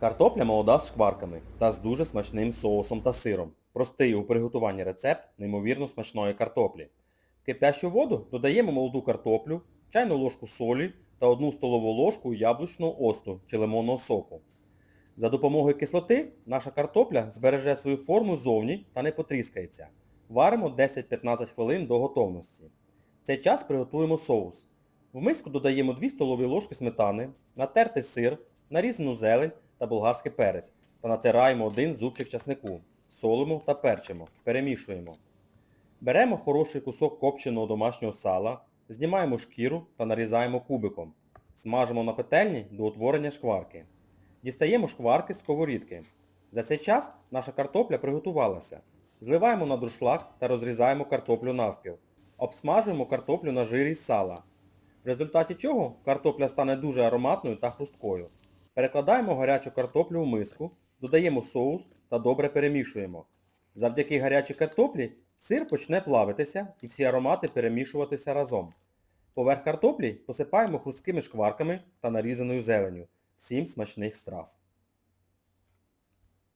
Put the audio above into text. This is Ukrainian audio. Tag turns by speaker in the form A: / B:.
A: Картопля молода з шкварками та з дуже смачним соусом та сиром. Простий у приготуванні рецепт неймовірно смачної картоплі. В кипящу воду додаємо молоду картоплю, чайну ложку солі та 1 столову ложку яблучного осту чи лимонного соку. За допомогою кислоти наша картопля збереже свою форму зовні та не потріскається. Варимо 10-15 хвилин до готовності. В цей час приготуємо соус. В миску додаємо 2 столові ложки сметани, натертий сир, нарізану зелень та болгарський перець та натираємо один зубчик часнику. Солимо та перчимо, перемішуємо. Беремо хороший кусок копченого домашнього сала, знімаємо шкіру та нарізаємо кубиком. Смажимо на петельні до утворення шкварки. Дістаємо шкварки з сковорідки. За цей час наша картопля приготувалася. Зливаємо на друшлаг та розрізаємо картоплю навпіл. Обсмажуємо картоплю на жирі з сала. В результаті чого картопля стане дуже ароматною та хрусткою. Перекладаємо гарячу картоплю в миску, додаємо соус та добре перемішуємо. Завдяки гарячій картоплі сир почне плавитися і всі аромати перемішуватися разом. Поверх картоплі посипаємо хрусткими шкварками та нарізаною зеленю. Всім смачних страв!